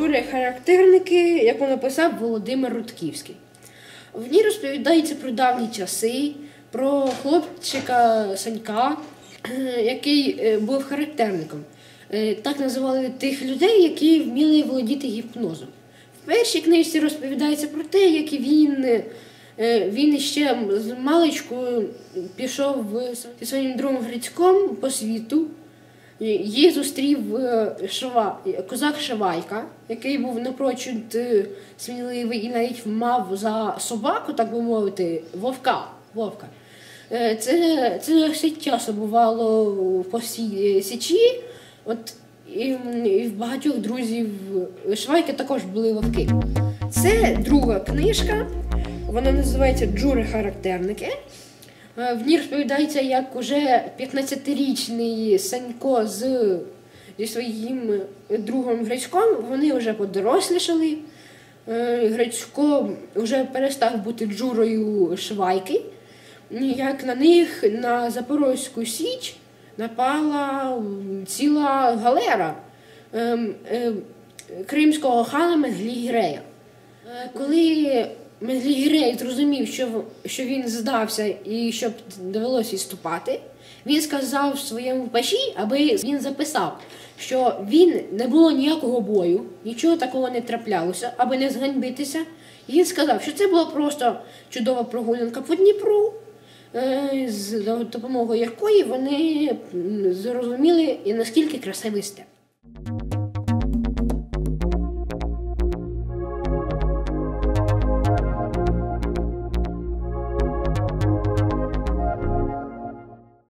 Джури характерники, яку написав Володимир Рудківський. В ній розповідається про давні часи, про хлопчика Санька, який е, був характерником. Е, Так називали тих людей, які вміли володіти гіпнозом. В першій книжці розповідається про те, як він, е, він ще з маличку пішов зі своїм другом Грицьком по світу. Її зустрів е, Шава, козак Шавайка, який був напрочуд е, сміливий і навіть мав за собаку, так би мовити, вовка. вовка. Е, Це, це досить часто бувало по всій січі. От і в багатьох друзів Швайки також були вовки. Це друга книжка, вона називається Джури характерники. Е, В ній розповідається, як уже 15-річний Санько з, зі своїм другом Гречком вони вже подорослішали. Е, Гречко вже перестав бути джурою швайки. Як на них на Запорозьку Січ напала ціла галера ем, ем, кримського хана Медлігірея. Е, Коли Медлігірей зрозумів, що, що він здався і щоб довелося відступати, він сказав своєму паші, аби він записав, що він не було ніякого бою, нічого такого не траплялося, аби не зганьбитися. І він сказав, що це була просто чудова прогулянка по Дніпру, е, з допомогою якої вони зрозуміли, наскільки красивий степ.